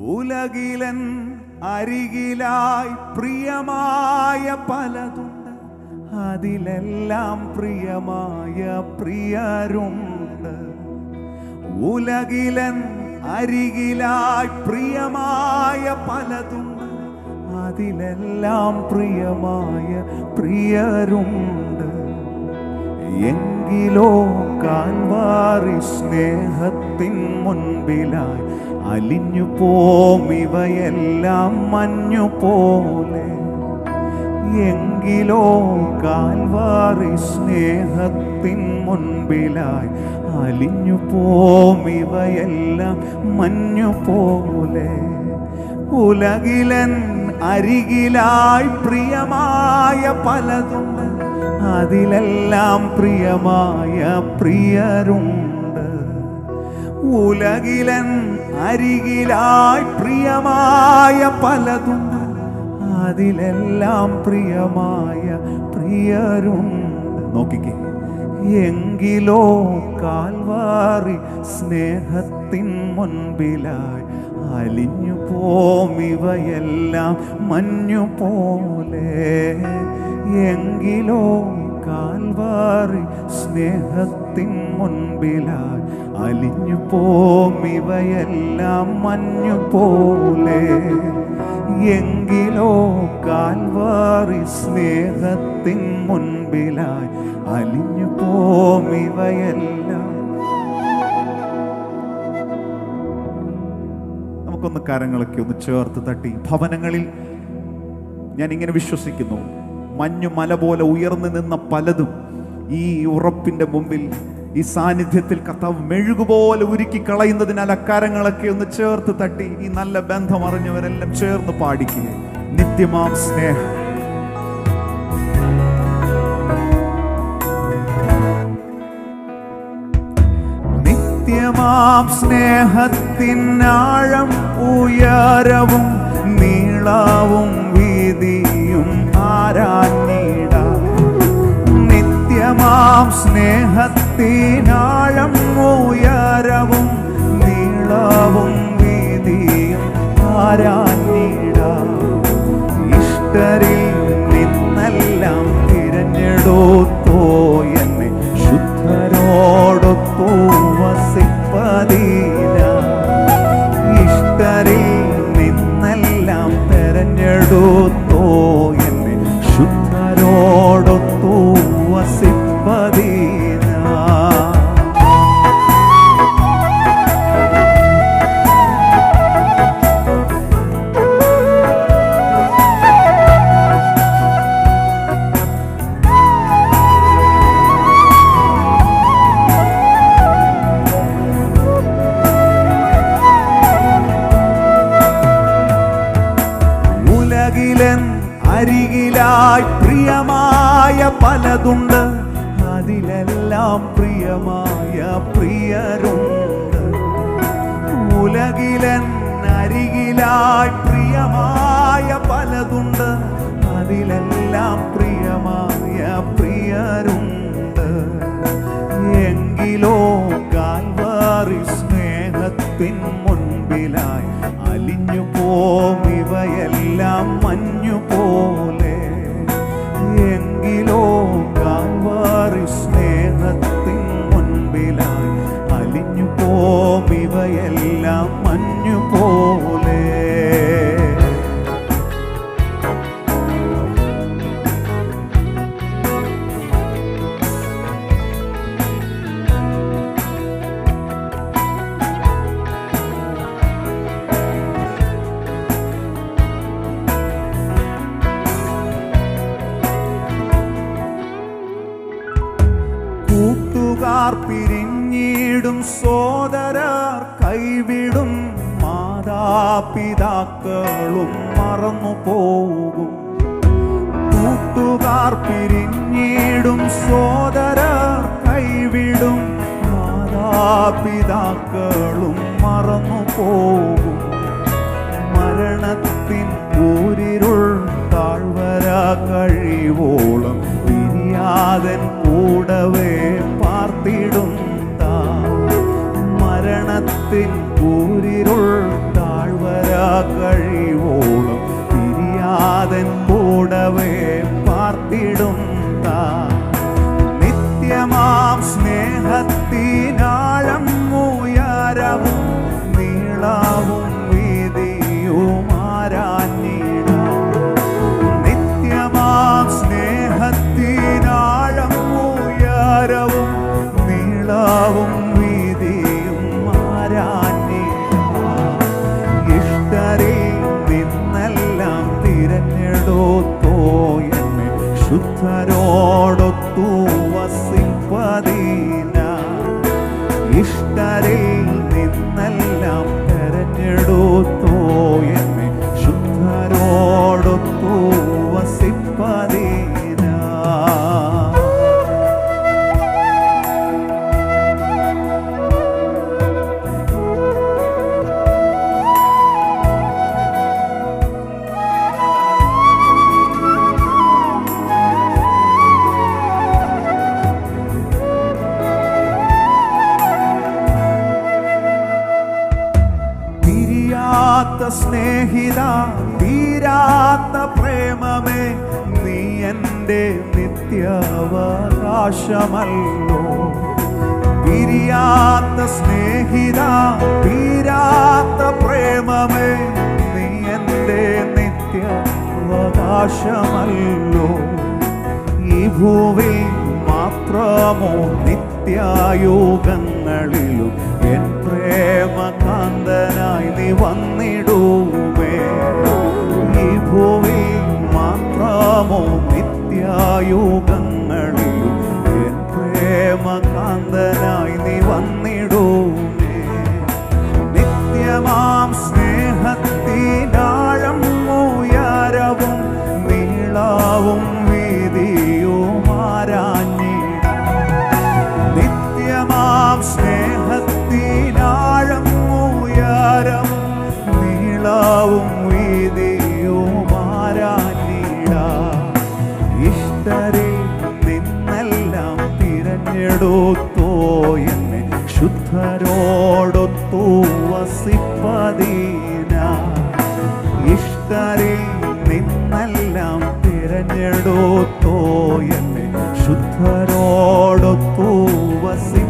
ഉലകിലൻ അരികിലായി പ്രിയമായ പലതുണ്ട്. അതിലെല്ലാം പ്രിയമായ പ്രിയരുണ്ട്. ഉലകിലൻ അരികിലായി പ്രിയമായ പലതുണ്ട്. അതിലെല്ലാം പ്രിയമായ പ്രിയരുണ്ട്. എങ്കിലോ കാൻവാറി സ്നേഹത്തിൻ മുൻപിലായി അലിഞ്ഞു പോം ഇവയെല്ലാം മഞ്ഞു പോലെ. എങ്കിലോ കാൽവാറി സ്നേഹത്തിൻ മുൻപിലായി അലിഞ്ഞു പോം ഇവയെല്ലാം മഞ്ഞു പോലെ. ഉലകിലൻ അരികിലായി പ്രിയമായ പലതുണ്ട്. അതിലെല്ലാം പ്രിയമായ പ്രിയരുണ്ട്. ഉലകിലൻ അരികിലായി പ്രിയമായ പലതുണ്ട്. അതിലെല്ലാം പ്രിയമായ പ്രിയരുണ്ട്. നോക്കിക്കേ. എങ്കിലോ കാൽവാറി സ്നേഹത്തിൻ മുൻപിലായി അലിഞ്ഞു പോം ഇവയെല്ലാം മഞ്ഞു പോലെ എങ്കിലോ കാൽവാറി സ്നേഹത്തിൻ മുൻപിലായി അലിഞ്ഞു പോം ഇവയെല്ലാം മഞ്ഞു പോലെ. എങ്കിലോ കാൽവാറി സ്നേഹത്തിൻ മുൻപിലായി അലിഞ്ഞു പോം ഇവയെല്ലാം. നമുക്കൊന്ന് കരങ്ങളൊക്കെ ഒന്ന് ചേർത്ത് തട്ടി. ഭവനങ്ങളിൽ ഞാൻ ഇങ്ങനെ വിശ്വസിക്കുന്നു. മഞ്ഞു മല പോലെ ഉയർന്നു നിന്ന പലതും ഈ ഉറപ്പിന്റെ മുമ്പിൽ ഈ സാന്നിധ്യത്തിൽ കർത്താവ് മെഴുകുപോലെ ഉരുക്കി കളയുന്നതിനാൽ അക്കാരങ്ങളൊക്കെ ഒന്ന് ചേർത്ത് തട്ടി ഈ നല്ല ബന്ധം അറിഞ്ഞവരെല്ലാം ചേർന്ന് പാടിക്കുക നിത്യമാം സ്നേഹം. നിത്യമാം സ്നേഹത്തിനാഴം ഉയരവും നീളാവും വീതിയും ആരാഞ്ഞിട. നിത്യമാം സ്നേഹത്തിനാഴം ഉയരവും നീളവും വീതിയും ആരാഞ്ഞിട. ഇഷ്ടരിൽ വസിപ്പതീന പ്രിയമായ പലതുണ്ട്. അതിലെല്ലാം പ്രിയമായ പ്രിയരുണ്ട്. ഉലകിലൻ അരികിലായി പ്രിയമായ പലതുണ്ട്. അതിലെല്ലാം പ്രിയമായ പ്രിയരുണ്ട്. എങ്കിലോ കാൽവാറി സ്നേഹത്തിൻ മുൻപിലായി അലിഞ്ഞു പോം ഇവയെല്ലാം മഞ്ഞു പോലെ പിരിഞ്ഞിടും സോദരാർ കൈവിടും മാതാപിതാക്കളും മറന്നു പോകും. കൂട്ടുകാർ പിരിഞ്ഞിടും സോദരാർ കൈവിടും മാതാപിതാക്കളും മറന്നു പോകും. പിരിയാത്ത സ്നേഹിത തീരാത്ത പ്രേമമേ നീ എന്റെ നിത്യാവകാശമല്ലോ. പിരിയാത്ത സ്നേഹിത തീരാത്ത പ്രേമമേ നീ എന്റെ നിത്യാവകാശമല്ലോ. ഈ ഭൂവിൽ മാത്രമോ നിത്യായോഗങ്ങളിലും എൻ പ്രേമകാന്തനായി നീ വന്നിടുമേ നിത്യായുഗങ്ങളിലും വസിപ്പതീന. ഇഷ്ടരെ നിന്നെല്ലാം തിരഞ്ഞെടുത്തോ എന്നെ. ശുദ്ധരോടൊത്തു വസി